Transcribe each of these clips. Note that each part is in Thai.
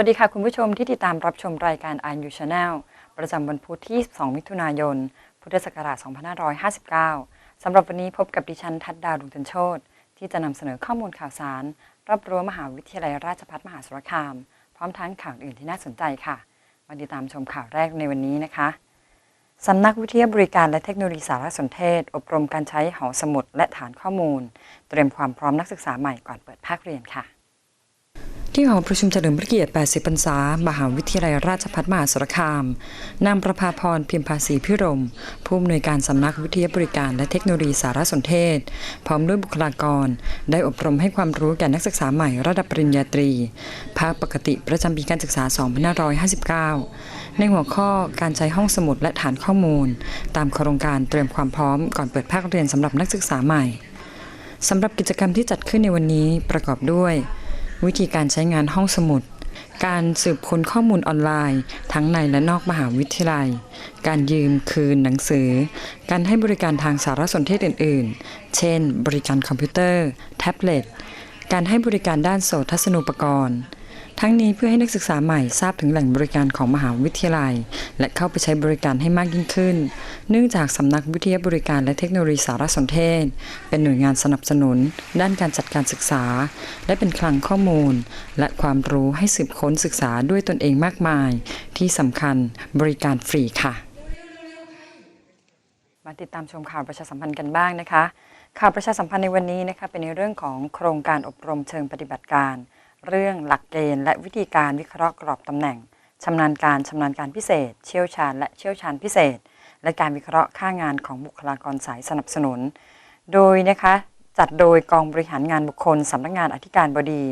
วัสดีค่ะคุณผู้ชมที่ติดตามรับชมรายการ i u Channel ประจำวันพุธที่ 2 มิถุนายน พุทธศักราช 2559 สำหรับวันนี้พบกับดิฉันทัดดาวดวงจันโชตที่จะนำเสนอข้อมูลข่าวสาร รอบรั้วมหาวิทยาลัยราชภัฏมหาสารคาม พร้อมทั้งข่าวอื่นที่น่าสนใจค่ะ มาติดตามชมข่าวแรกในวันนี้นะคะสำนักวิทยาบริการและเทคโนโลยีสารสนเทศ อบรมการใช้หอสมุดและฐานข้อมูล เตรียมความพร้อมนักศึกษาใหม่ก่อนเปิดภาคเรียนค่ะ ที่หอประชุมเฉลิมพระเกียรติ 80 พรรษา มหาวิทยาลัยราชภัฏมหาสารคาม นางประภาพรเพียมภาษีพิรม ผู้อำนวยการสำนักวิทยาบริการและเทคโนโลยีสารสนเทศ พร้อมด้วยบุคลากร ได้อบรมให้ความรู้แก่นักศึกษาใหม่ระดับปริญญาตรี ภาคปกติประจำปีการศึกษา 2559 ในหัวข้อการใช้ห้องสมุดและฐานข้อมูล ตามโครงการเตรียมความพร้อมก่อนเปิดภาคเรียนสำหรับนักศึกษาใหม่สำหรับกิจกรรมที่จัดขึ้นในวันนี้ประกอบด้วย วิธีการใช้งานห้องสมุด การสืบค้นข้อมูลออนไลน์ ทั้งในและนอกมหาวิทยาลัย การยืมคืนหนังสือ การให้บริการทางสารสนเทศอื่น ๆ เช่น บริการคอมพิวเตอร์ แท็บเล็ต การให้บริการด้านโสตทัศนูปกรณ์ ทั้งนี้เพื่อให้นักศึกษาใหม่ทราบถึงแหล่งบริการของมหาวิทยาลัย และเข้าไปใช้บริการให้มากยิ่งขึ้น เนื่องจากสำนักวิทยาบริการและเทคโนโลยีสารสนเทศ เป็นหน่วยงานสนับสนุน ด้านการจัดการศึกษา และเป็นคลังข้อมูล และความรู้ให้สืบค้นศึกษาด้วยตนเองมากมาย ที่สำคัญบริการฟรีค่ะ มาติดตามชมข่าวประชาสัมพันธ์กันบ้างนะคะ ข่าวประชาสัมพันธ์ในวันนี้นะคะเป็นในเรื่องของโครงการอบรมเชิงปฏิบัติการ เรื่องหลักเกณฑ์ และวิธีการวิเคราะห์กรอบตำแหน่งชำนาญการชำนาญการพิเศษ เชี่ยวชาญและเชี่ยวชาญพิเศษ และการวิเคราะห์ค่างานของบุคลากรสายสนับสนุน โดยนะคะจัดโดยกองบริหารงานบุคคลสำนักงานอธิการบดี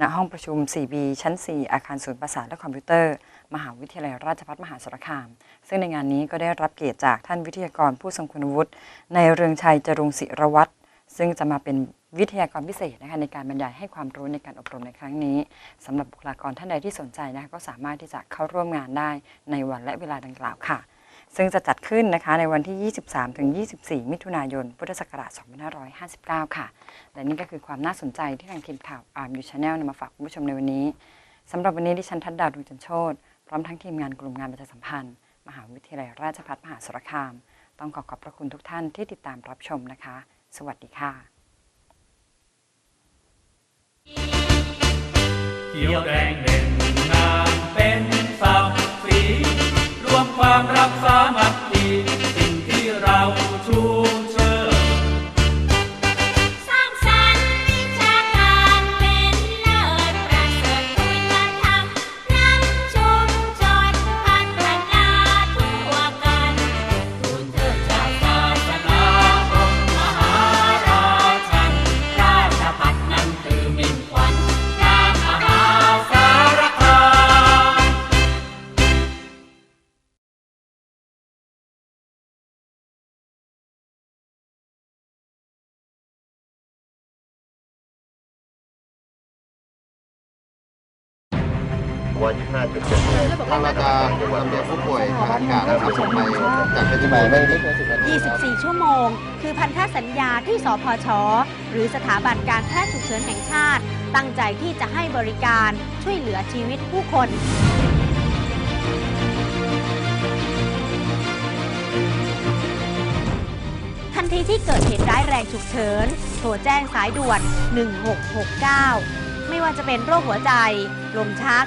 ณห้องประชุม 4B ชั้น 4 อาคารศูนย์ประสาและคอมพิวเตอร์ มหาวิทยาลัยราชภัฏมหาสารคาม ซึ่งในงานนี้ก็ได้รับเกียรติจากท่านวิทยากรผู้ทรงคุณวุฒิในเรืองชัยจรุงศิรวัตรซึ่งจะมาเป็น วิทยากรพิเศษนะคะในการบรรยายให้ความรู้ในการอบรมในครั้งนี้สำหรับบุคลากรท่านใดที่สนใจนะคะก็สามารถที่จะเข้าร่วมงานได้ในวันและเวลาดังกล่าวค่ะ ซึ่งจะจัดขึ้นนะคะในวันที่ 23ถึง24 มิถุนายน พุทธศักราช 2559 ค่ะ และนี่ก็คือความน่าสนใจที่ทางทีมข่าวอาร์มยูชาแนลนำมาฝากคุณผู้ชมในวันนี้สำหรับวันนี้ดิฉันทัดดาวดวงจันโชตพร้อมทั้งทีมงานกลุ่มงานประชาสัมพันธ์ มหาวิทยาลัยราชภัฏมหาสารคาม ต้องขอขอบพระคุณทุกท่านที่ติดตามรับชมนะคะ สวัสดีค่ะ ขียวแดงเด่นงามเป็นศักฝีรวมความรักสา วัน5จุดทางเราจะนำเด็กผู้ป่วยทางอากาศนะครับส่งไปจากเพชรบูรณ์24 ชั่วโมง คือพันธสัญญาที่สพช หรือสถาบันการแพทย์ฉุกเฉินแห่งชาติ ตั้งใจที่จะให้บริการช่วยเหลือชีวิตผู้คนทันทีที่เกิดเหตุร้ายแรงฉุกเฉิน โทรแจ้งสายด่วน 1669 ไม่ว่าจะเป็นโรคหัวใจ ลมชัก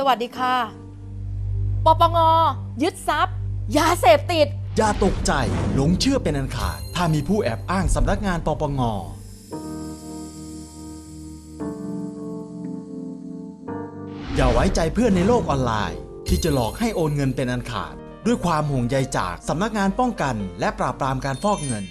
สวัสดีค่ะ ปปง ยึดทรัพย์ ยาเสพติด อย่าตกใจหลงเชื่อเป็นอันขาด ถ้ามีผู้แอบอ้างสำนักงานปปง อย่าไว้ใจเพื่อนในโลกออนไลน์ ที่จะหลอกให้โอนเงินเป็นอันขาด ด้วยความห่วงใยจากสำนักงานป้องกัน และปราบปรามการฟอกเงิน